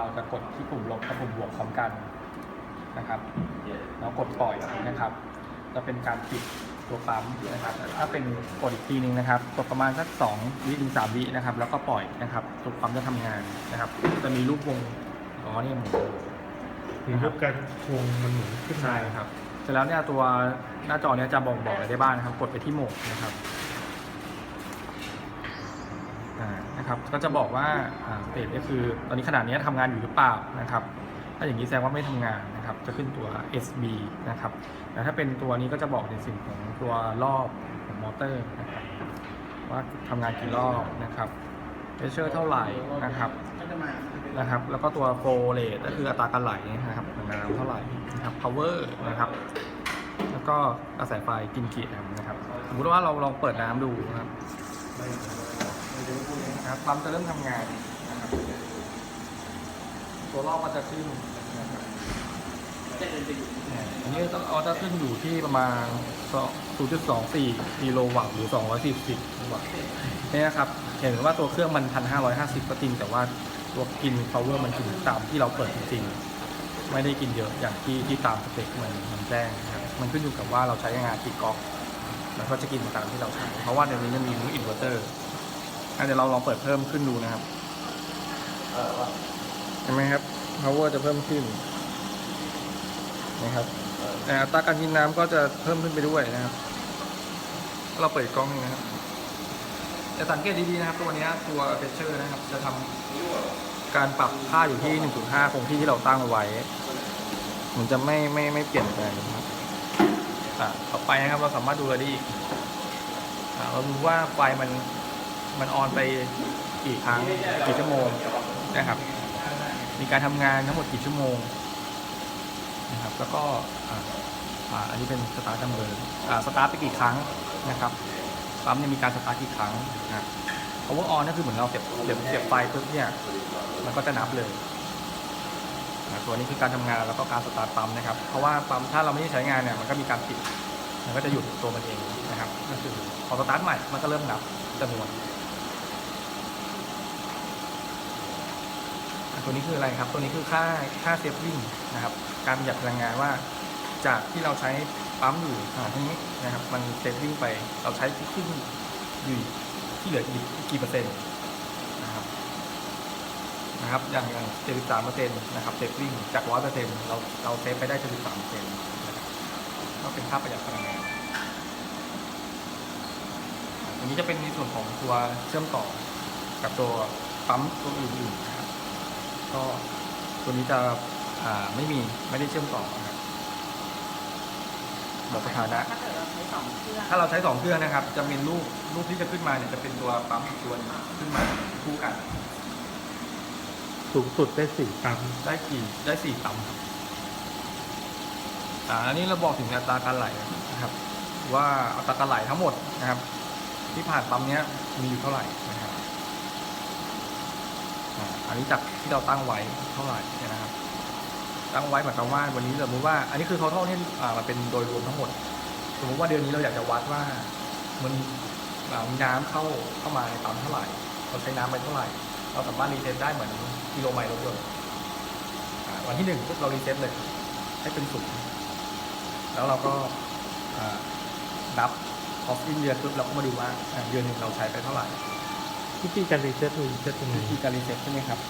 เราจะกดที่ปุ่มลบกับปุ่มบวกพร้อมกันนะครับแล้วกดปล่อยนะครับจะเป็นการปิดตัวปั๊มนะครับ ถ้าเป็นกดอีกทีหนึงนะครับกดประมาณสัก2วิถึง3วินะครับ แล้วก็ปล่อยนะครับตัวปั๊มจะทำงานนะครับ จะมีรูปวงอ๋อนี่หมุนมีรูปการวงมันหมุนขึ้นมาใช่ครับเสร็จแล้วเนี่ยตัวหน้าจอเนี่ยจะบอกบอกอะไรได้บ้างนะครับ กดไปที่โหมดนะครับอ่า นะครับก็จะบอกว่าสเตทก็คือตอนนี้ขนาดนี้ทำงานอยู่หรือเปล่านะครับถ้าอย่างนี้แสดงว่าไม่ทำงานนะครับจะขึ้นตัว SB นะครับแต่ถ้าเป็นตัวนี้ก็จะบอกในสิ่งของตัวรอบของมอเตอร์นะครับว่าทำงานกี่รอบนะครับเพชเชอร์เท่าไหร่นะครับนะครับแล้วก็ตัวโฟเรทก็คืออัตราการไหลนะครับของน้ำเท่าไหร่นะครับ power นะครับแล้วก็กระแสไฟกินกี่แอมป์นะครับสมมติว่าเราลองเปิดน้ำดูนะครับ นะครับปั๊มจะเริ่มทำงานนะครับตัวรอบมันจะขึ้นนะครับอันนี้ต้องเอาจะขึ้นอยู่ที่ประมาณ0.24กิโลวัตต์หรือ 240วัตต์เนี่ยนะครับ เห็นว่าตัวเครื่องมัน 1,550 ก็จริง แต่ว่าตัวกิน power มันกินตามที่เราเปิดจริงๆ ไม่ได้กินเยอะอย่างที่ที่ตามสเปคมันมันแจ้งนะครับมันขึ้นอยู่กับว่าเราใช้งานกี่ก๊อก แล้วก็จะกินตามที่เราใช้ เพราะว่าในนี้มันมีอินเวอร์เตอร์ เดี๋ยวเราลองเปิดเพิ่มขึ้นดูนะครับเห็นไหมครับ power จะเพิ่มขึ้นนะครับแต่อัตราการกินน้ำก็จะเพิ่มขึ้นไปด้วยนะครับ เราเปิดกล้องนะครับจะสังเกตดีๆนะครับ ตัวนี้ตัวเฟเชอร์นะครับ จะทำการปรับค่าอยู่ที่ 1.5 คงที่ที่เราตั้งไว้ มันจะไม่ไม่ไม่เปลี่ยนแปลงนะครับต่อไปนะครับเราสามารถดูอะได้อีกเราดูว่าไฟมัน มันออนไปกี่ครั้งกี่ชั่วโมงนะครับ มีการทำงานทั้งหมดกี่ชั่วโมงนะครับ แล้วก็อ,อันนี้เป็นสตาร์ทดัมเบอร์สตาร์ทไปกี่ครั้งนะครับปั๊มเนี่ยมีการสตาร์ทกี่ครั้งนะครับ power on ก็คือเหมือนเราเสียบเสียบเสียบไฟปุ๊บเนี่ยมันก็จะนับเลยนะตัวนี้คือการทำงานแล้วก็การสตาร์ทปั๊มนะครับ เพราะว่าปั๊มถ้าเราไม่ได้ใช้งานเนี่ยมันก็มีการปิด มันก็จะหยุดตัวมันเองนะครับก็คือพอสตาร์ทใหม่มันก็เริ่มนับจำนวน ตัวนี้คืออะไรครับ ตัวนี้คือค่าค่าเซฟวิ่งนะครับ การประหยัดพลังงานว่า จากที่เราใช้ปั๊มอยู่ขนาดนี้นะครับ มันเซฟวิ่งไป เราใช้ขึ้นอยู่ที่เหลืออีกกี่เปอร์เซ็นต์นะครับ นะครับ อย่างอย่าง73เปอร์เซ็นต์นะครับ เซฟวิ่งจาก100เปอร์เซ็นต์เราเราเซฟไปได้73เปอร์เซ็นต์นะครับก็เป็นค่าประหยัดพลังงานอันนี้จะเป็นในส่วนของตัวเชื่อมต่อกับตัวปั๊มตัวอื่นๆ ก็ตัวนี้จะอ่าไม่มีไม่ได้เชื่อมต่อนะครับบอกสถานะถ้าเกิดเราใช้สองเครื่องถ้าเราใช้สองเครื่องนะครับ จะเป็นรูปรูปที่จะขึ้นมาเนี่ยจะเป็นตัวปั๊มอีกตัวหนึงขึ้นมาคู่กัน สูงสุดได้สี่ปั๊มได้กี่ได้สี่ปั๊มครับอ่าอันนี้เราบอกถึงอัตราการไหลนะครับ ว่าอัตราการไหลทั้งหมดนะครับ ที่ผ่านปั๊มเนี้ยมีอยู่เท่าไหร่นะครับ อันนี้จากที่เราตั้งไว้เท่าไหร่นะครับ ตั้งไว้หมายความว่าวันนี้สมมติว่า อันนี้คือ total เนี่ยอ่ามันเป็นโดยรวมทั้งหมด สมมติว่าเดือนนี้เราอยากจะวัดว่ามันมีน้ำเข้าเข้ามาในปั๊มเท่าไหร่ เราใช้น้ำไปเท่าไหร่ เราสามารถรีเซ็ตได้เหมือนกิโลไมล์รถยนต์วันที่หนึ่งเรารีเซ็ตเลย ให้เป็นศูนย์แล้วเราก็นับพอสิ้นเดือนปุ๊บเราก็มาดูว่าเดือนหนึ่งเราใช้ไปเท่าไหร่ วิธีการรีเซ็ตรีเซ็ตยังไงวิธีการรีเซ็ตใช่ไหมครับ